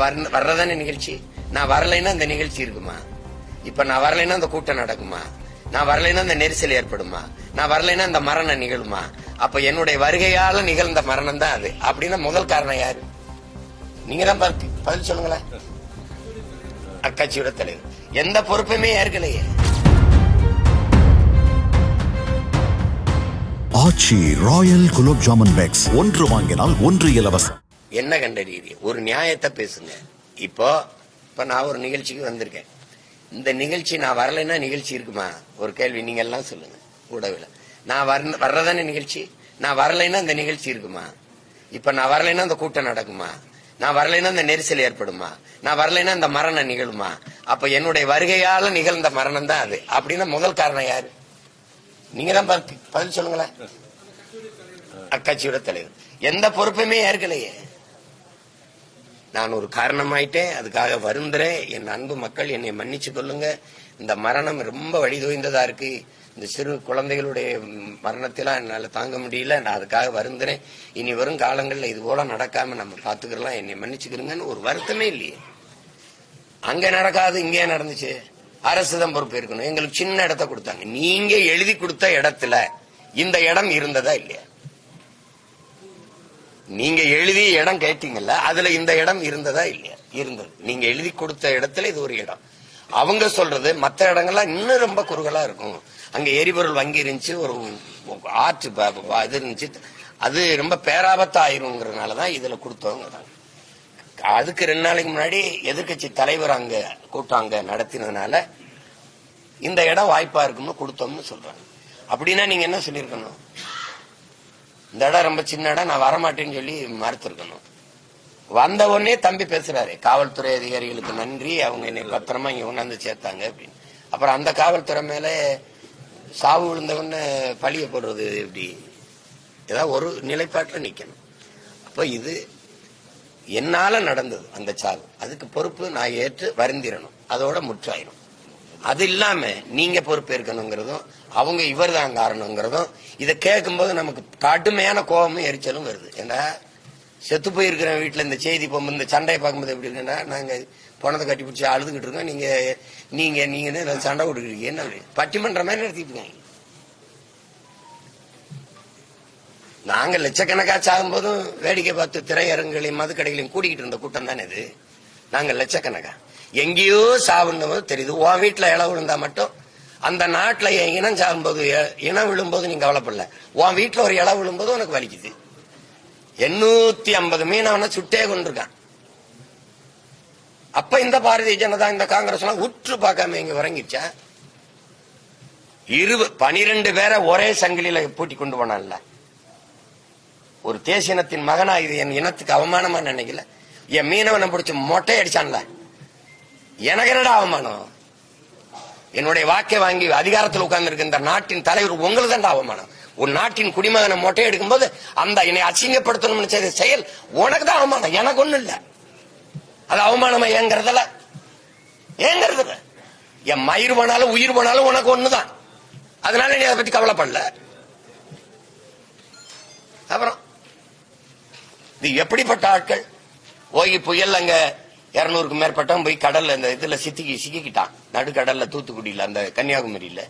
நான் வர வர்றதானே நிகழ்ச்சி? நான் வரலைன்னா இந்த நிகழ்ச்சி இருக்குமா? இப்ப நான் வரலைன்னா அந்த கூட்டம் நடக்குமா? நான் வரலைன்னா அந்த நெரிசல் ஏற்படுமா? நான் வரலைன்னா இந்த மரணம் நிகழுமா? அப்ப என்னுடைய வருகையால நிகழ்ந்த மரணம் தான் அது. அப்படின்னா முதல் காரணம் யாரு? நீங்க தான் பதில் சொல்லுங்களேன். அக்கட்சியோட தலைவர். எந்த பொறுப்புமே ஏற்கலையே. Aachi royal gulab jamun packs. ஒன்று வாங்கினால் ஒன்று இலவசம். என்ன கண்டறியுது ஒரு நியாயத்தை பேசுங்க. இப்போ இப்ப நான் ஒரு நிகழ்ச்சிக்கு வந்திருக்கேன். இந்த நிகழ்ச்சி நான் வரலைன்னா நிகழ்ச்சி இருக்குமா? ஒரு கேள்வி நீங்க எல்லாம் சொல்லுங்க கூடவில் நான் வர வர்றதானே நிகழ்ச்சி? நான் வரலைன்னா இந்த நிகழ்ச்சி இருக்குமா? இப்ப நான் வரலைன்னா இந்த கூட்டம் நடக்குமா? நான் வரலைன்னா இந்த நெரிசல் ஏற்படுமா? நான் வரலைன்னா இந்த மரணம் நிகழுமா? அப்ப என்னுடைய வருகையால நிகழ்ந்த மரணம் தான் அது. அப்படின்னா முதல் காரணம் யாரு? நீங்க தான் பதில் சொல்லுங்களேன். அக்கட்சியோட தலைவர். எந்த பொறுப்புமே ஏற்கலையே. நான் ஒரு காரணமாயிட்டேன். அதுக்காக வருந்துறேன் என் அன்பு மக்கள் என்னை மன்னிச்சு கொள்ளுங்க. இந்த மரணம் ரொம்ப வழிதோய்ந்ததா இருக்கு. இந்த சிறு குழந்தைகளுடைய மரணத்திலாம் மரணத்தெல்லாம் என்னால தாங்க முடியல. நான் அதுக்காக வருந்துறேன். இனி வரும் காலங்களில் இது போல நடக்காம நம்ம பாத்துக்கலாம் என்னை மன்னிச்சுக்கிறீங்கன்னு ஒரு வருத்தமே இல்லையே. அங்க நடக்காது இங்கே நடந்துச்சு. அரசு தான் பொறுப்பு இருக்கணும். எங்களுக்கு சின்ன இடத்த கொடுத்தாங்க. நீங்க எழுதி கொடுத்த இடத்துல இந்த இடம் இருந்ததா இல்லையா? நீங்க எழுதி இடம் கேட்டீங்கல்ல அதுல இந்த இடம் இருந்ததா இல்லையா? இருந்தது. நீங்க எழுதி கொடுத்த இடத்துல இது ஒரு இடம். அவங்க சொல்றது மற்ற இடங்கள்லாம் இன்னும் ரொம்ப குறுகலா இருக்கும். அங்க எரிபொருள் வங்கி இருந்துச்சு ஒரு ஆற்று இது இருந்துச்சு. அது ரொம்ப பேராபத்து ஆயிருங்கிறதுனாலதான் இதுல கொடுத்தவங்க அதுக்கு ரெண்டு நாளைக்கு முன்னாடி எதிர்க்கட்சி தலைவர் அங்க கூட்டம் அங்க நடத்தினதுனால இந்த இடம் வாய்ப்பா இருக்கும்னு கொடுத்தோம்னு சொல்றாங்க. அப்படின்னா நீங்க என்ன சொல்லியிருக்கணும்? இந்த இடம் ரொம்ப சின்ன இடம் நான் வரமாட்டேன்னு சொல்லி மறுத்துருக்கணும். வந்த உடனே தம்பி பேசுறாரு காவல்துறை அதிகாரிகளுக்கு நன்றி அவங்க என்னை பத்திரமா இங்க கொண்டாந்து சேர்த்தாங்க அப்படின்னு. அப்புறம் அந்த காவல்துறை மேல சாவு விழுந்தவொன்னு பழிய போடுறது எப்படி? ஏதாவது ஒரு நிலைப்பாட்டில் நிக்கணும். அப்ப இது என்னால நடந்தது அந்த சாவு. அதுக்கு பொறுப்பு நான் ஏற்று வருந்திரணும். அதோட முற்றாயிரும். அது இல்லாம நீங்க பொறுப்பேற்கணுங்கிறதும் அவங்க இவர் தான் காரணங்கிறதும் இதை கேட்கும்போது நமக்கு கடுமையான கோபமும் எரிச்சலும் வருது. ஏன்னா செத்து போயிருக்கிற வீட்டில் இந்த செய்தி போகும்போது இந்த சண்டையை பார்க்கும்போது எப்படி இருக்குன்னா நாங்க பணத்தை கட்டி பிடிச்சி அழுதுகிட்டு இருக்கோம். நீங்க நீங்க நீங்க சண்டை கொடுக்குறீங்க என்ன பட்டிமன்ற மாதிரி நடத்திட்டு நாங்கள் நாங்க லட்சக்கணக்கா போதும் வேடிக்கை பார்த்து திரையரங்குகளையும் மதுக்கடைகளையும் கூடிக்கிட்டு இருந்த கூட்டம் தானே இது. நாங்க லட்சக்கணக்கா? எங்கேயோ சாவுன்னு தெரியுது உன் வீட்டில் இலை விழுந்தா மட்டும் அந்த நாட்டில் என் இனம் சாகும்போது இனம் விழும்போது நீ கவலைப்படல. உன் வீட்டில் ஒரு இலை விழும்போது உனக்கு வலிக்குது. எண்ணூத்தி ஐம்பது மீனவனை சுட்டே கொண்டிருக்கான் அப்ப இந்த பாரதிய ஜனதா இந்த காங்கிரஸ் எல்லாம் உற்று பார்க்காம இங்க உறங்கிச்சா இரு பனிரெண்டு பேரை ஒரே சங்கிலியில பூட்டி கொண்டு போனான்ல. ஒரு தேசியனத்தின் மகனா இது என் இனத்துக்கு அவமானமா நினைக்கல. என் மீனவனை பிடிச்சி மொட்டை அடிச்சான்ல. எனக்கு என்னடா அவமானம்? என்னுடைய வாக்கை வாங்கி அதிகாரத்தில் உட்கார்ந்து இந்த நாட்டின் தலைவர் உங்களுக்கு தான் அவமானம். ஒரு நாட்டின் குடிமகனை மொட்டை எடுக்கும்போது அந்த என்னை அசிங்கப்படுத்தணும்னு செய்த செயல் உனக்கு தான் அவமானம். எனக்கு ஒண்ணும் இல்ல. அது அவமானமா ஏங்கிறதுல ஏங்கிறதுல என் மயிர் போனாலும் உயிர் போனாலும் உனக்கு ஒண்ணுதான். அதனால நீ அதை பத்தி கவலைப்படல அப்புறம் இது எப்படிப்பட்ட ஆட்கள்? ஓகி புயல் அங்க இரநூறுக்கு மேற்பட்டவன் போய் கடல்ல இந்த இதுல சித்திக்கி சிக்கிக்கிட்டான். நடுக்கடல்ல தூத்துக்குடியில அந்த கன்னியாகுமரியில.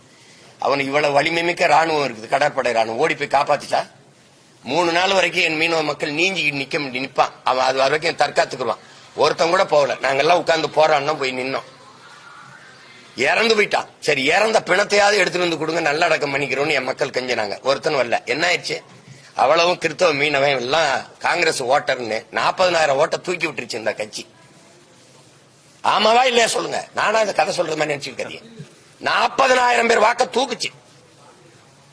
அவனுக்கு இவ்வளவு வலிமை மிக்க ராணுவம் இருக்குது கடற்படை ராணுவம் ஓடி போய் காப்பாத்திட்டா மூணு நாள் வரைக்கும் என் மீனவ மக்கள் நீஞ்சி நிக்க முடியும் நிப்பான். அவன் அது வரைக்கும் தற்காத்துக்குருவான். ஒருத்தன் கூட போகல. நாங்கெல்லாம் உட்காந்து போறான்னு போய் நின்னோம். இறந்து போயிட்டான். சரி இறந்த பிணத்தையாவது எடுத்துட்டு வந்து கொடுங்க நல்லடக்கம் பண்ணிக்கிறோம்னு என் மக்கள் கெஞ்சினாங்க. ஒருத்தன் வரல. என்ன ஆயிடுச்சு? அவ்வளவும் கிறிஸ்தவ மீனவன் எல்லாம் காங்கிரஸ் ஓட்டர்னு நாற்பதனாயிரம் ஓட்டை தூக்கி விட்டுருச்சு இந்த கட்சி. ஆமாவா இல்லையா சொல்லுங்க? நானா இந்த கதை சொல்றது மாதிரி நினைச்சுக்கிறீங்க நாற்பதனாயிரம் பேர் வாக்க தூக்குச்சு.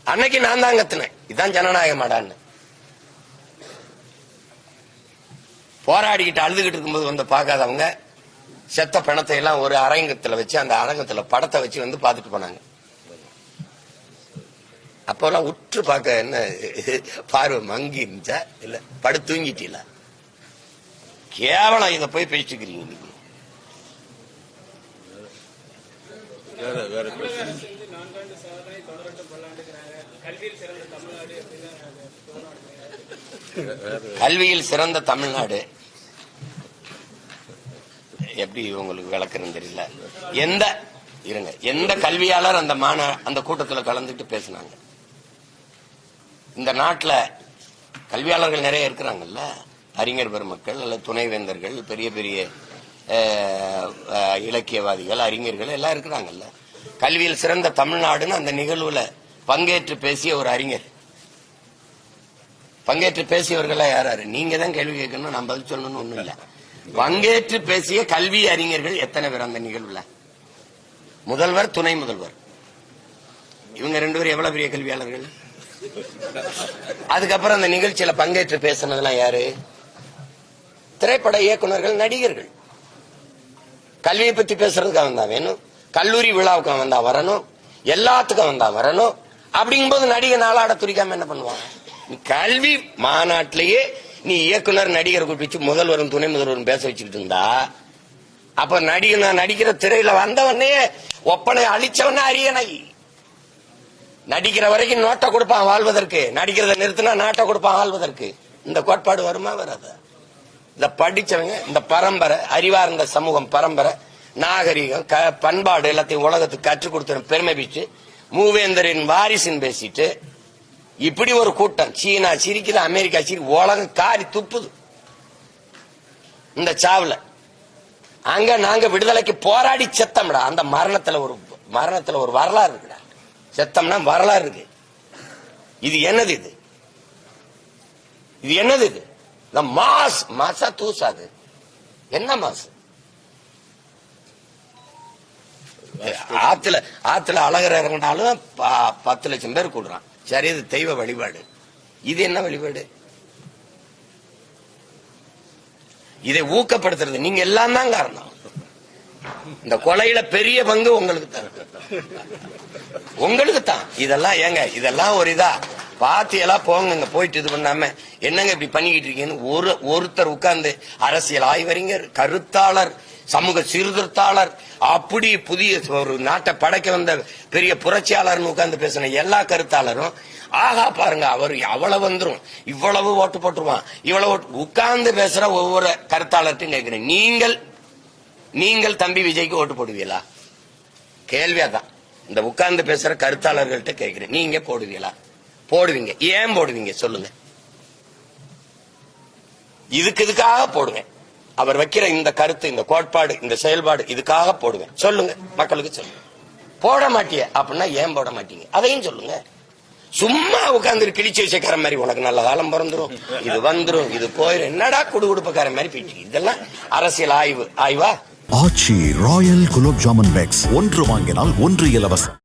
அன்னைக்கு நான் தான் கத்துனேன். இதான் ஜனநாயகமாடான்னு போராடிக்கிட்டு அழுதுகிட்டு இருக்கும்போது வந்து பார்க்காதவங்க செத்த பிணத்தை எல்லாம் ஒரு அரங்கத்துல வச்சு அந்த அரங்கத்துல படத்தை வச்சு வந்து பார்த்துட்டு போனாங்க. அப்போல்லாம் உற்று பார்க்க என்ன பார்வை மங்கி இருந்துச்சா? இல்ல படு தூங்கிட்டீல கேவலம் இதை போய் பேசிட்டு இருக்கிறீங்க வேற வேற. கல்வியில் சிறந்த தமிழ்நாடு எப்படி உங்களுக்கு விளக்குறேன்னு தெரியல. எந்த இருங்க எந்த கல்வியாளர் அந்த மாண அந்த கூட்டத்துல கலந்துட்டு பேசினாங்க? இந்த நாட்டுல கல்வியாளர்கள் நிறைய இருக்கிறாங்கல்ல? அறிஞர் பெருமக்கள் அல்ல துணைவேந்தர்கள் பெரிய பெரிய இலக்கியவாதிகள் அறிஞர்கள் எல்லாம் இருக்கிறாங்கல்ல. கல்வியில் சிறந்த தமிழ்நாடுன்னு அந்த நிகழ்வுல பங்கேற்று பேசிய ஒரு அறிஞர். பங்கேற்று பேசியவர்களா யாராரு? நீங்க தான் கேள்வி கேட்கணும் நான் பதில் சொல்லணும்னு ஒண்ணும் இல்ல. பங்கேற்று பேசிய கல்வி அறிஞர்கள் எத்தனை பேர் அந்த நிகழ்வுல? முதல்வர் துணை முதல்வர். இவங்க ரெண்டு பேரும் எவ்வளவு பெரிய கல்வியாளர்கள்? அதுக்கப்புறம் அந்த நிகழ்ச்சியில பங்கேற்று பேசினதெல்லாம் யாரு? திரைப்பட இயக்குனர்கள் நடிகர்கள். கல்வியை பத்தி பேசுறதுக்கு அவன் தான் வேணும். கல்லூரி விழாவுக்கு அவன் தான் வரணும். எல்லாத்துக்கும் அவன் தான் வரணும். அப்படிங்கும்போது நடிகை நாளாட துரிக்காம என்ன பண்ணுவான்? கல்வி மாநாட்டிலேயே நீ இயக்குனர் நடிகர் கூப்பிச்சு முதல்வரும் துணை முதல்வரும் பேச வச்சுக்கிட்டு இருந்தா அப்ப நடிகை நான் நடிக்கிற திரையில வந்தவனே ஒப்பனை அழிச்சவன அரியணை. நடிக்கிற வரைக்கும் நோட்டை கொடுப்பான் வாழ்வதற்கு. நடிக்கிறத நிறுத்தினா நாட்டை கொடுப்பான் வாழ்வதற்கு. இந்த கோட்பாடு வருமா வராதா? இந்த படிச்சவங்க இந்த பரம்பரை அறிவார்ந்த சமூகம் பரம்பரை நாகரிகம் க- பண்பாடு எல்லாத்தையும் உலகத்துக்கு கற்றுக் கொடுத்த பெருமை பிச்சு மூவேந்தரின் வாரிசுன்னு பேசிட்டு இப்படி ஒரு கூட்டம் சீனா சிரிக்குது அமெரிக்கா சிரி உலகம் காரி துப்புது. இந்த சாவுல. அங்க நாங்க விடுதலைக்கு போராடி செத்தம்டா. அந்த மரணத்துல ஒரு மரணத்துல ஒரு வரலாறு இருக்குடா. செத்தம்னா வரலாறு இருக்கு. இது என்னது இது? இது என்னது இது? மாஸ் மாசா தூசாது என்ன மாசு ஆத்துல ஆத்துல அழகர் இறங்கினாலும் பத்து லட்சம் பேர் கூடுறான். சரி இது தெய்வ வழிபாடு. இது என்ன வழிபாடு? இதை ஊக்கப்படுத்துறது. நீங்க எல்லாம் தான் காரணம். இந்த கொலையில பெரிய பங்கு உங்களுக்கு தான் உங்களுக்கு தான் இதெல்லாம் ஏங்க இதெல்லாம் ஒரு இதா? பாத்தியெல்லாம் போங்க இங்க போயிட்டு இது பண்ணாம. என்னங்க இப்படி பண்ணிக்கிட்டு இருக்கீங்கன்னு ஒரு ஒருத்தர் உட்கார்ந்து அரசியல் ஆய்வறிஞர் கருத்தாளர் சமூக சீர்திருத்தாளர் அப்படி புதிய ஒரு நாட்டை படைக்க வந்த பெரிய புரட்சியாளர்னு உட்கார்ந்து பேசின எல்லா கருத்தாளரும் ஆகா பாருங்க அவர் அவ்வளவு வந்துடும் இவ்வளவு ஓட்டு போட்டுருவான் இவ்வளவு ஓட்டு- உட்கார்ந்து பேசுற ஒவ்வொரு கருத்தாளர்ட்டும் கேட்கிறேன். நீங்கள் நீங்கள் தம்பி விஜய்க்கு ஓட்டு போடுவீங்களா? கேள்வியா தான் இந்த உட்கார்ந்து பேசுற கருத்தாளர்கள்ட்ட கேட்கிறேன். நீங்க போடுவீங்களா? போடுவீங்க. ஏன் போடுவீங்க? சொல்லுங்க. இதுக்கு இதுக்காக போடுவேன் அவர் வைக்கிற இந்த கருத்து இந்த கோட்பாடு இந்த செயல்பாடு இதுக்காக போடுவேன் சொல்லுங்க. மக்களுக்கு சொல்லுங்க. போட மாட்டிய அப்படின்னா ஏன் போட மாட்டீங்க? அதையும் சொல்லுங்க. சும்மா உட்கார்ந்து கிழிச்சு வச்சக்கார மாதிரி உனக்கு நல்ல காலம் பிறந்துரும். இது வந்துரும் இது போயிரும். என்னடா குடுகுடுப்புக்கார மாதிரி போயிட்டு இதெல்லாம் அரசியல் ஆய்வு. ஆய்வா? Aachi royal gulab jamun packs. ஒன்று வாங்கினால் ஒன்று இலவசம்.